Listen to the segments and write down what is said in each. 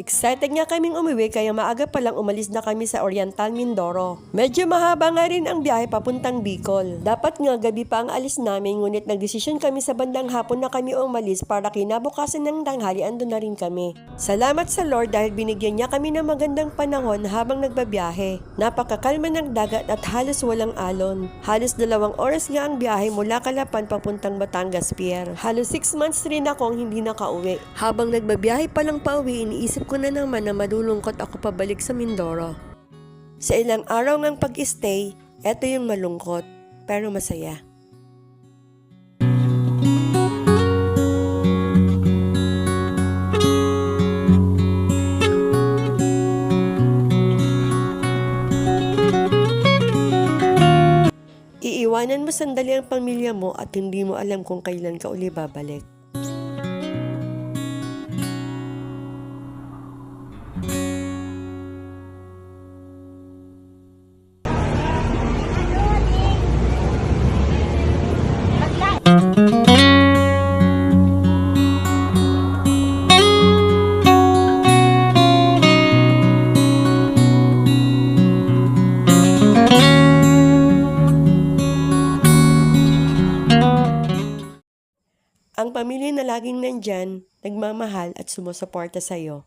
Excited nga kaming umuwi kaya maaga pa lang umalis na kami sa Oriental Mindoro. Medyo mahaba nga rin ang biyahe papuntang Bicol. Dapat nga gabi pa ang alis namin ngunit nagdesisyon kami sa bandang hapon na kami umalis para kinabukasan ng tanghali ando na rin kami. Salamat sa Lord dahil binigyan niya kami ng magandang panahon habang nagbabiyahe. Napakakalma ng dagat at halos walang alon. Halos dalawang oras nga ang biyahe mula Kalapan papuntang Batangas Pier. Halos 6 months rin akong hindi nakauwi. Habang nagbabiyahe pa lang pauwi, iniisip ko na naman na malulungkot ako pabalik sa Mindoro. Sa ilang araw ng pag-stay, eto yung malungkot, pero masaya. Iiwanan mo sandali ang pamilya mo at hindi mo alam kung kailan ka uli babalik. Ang pamilya na laging nandyan, nagmamahal at sumusuporta sa'yo.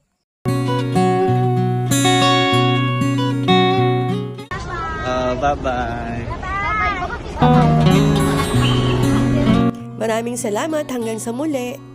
Uh, bye-bye. Maraming salamat hanggang sa muli.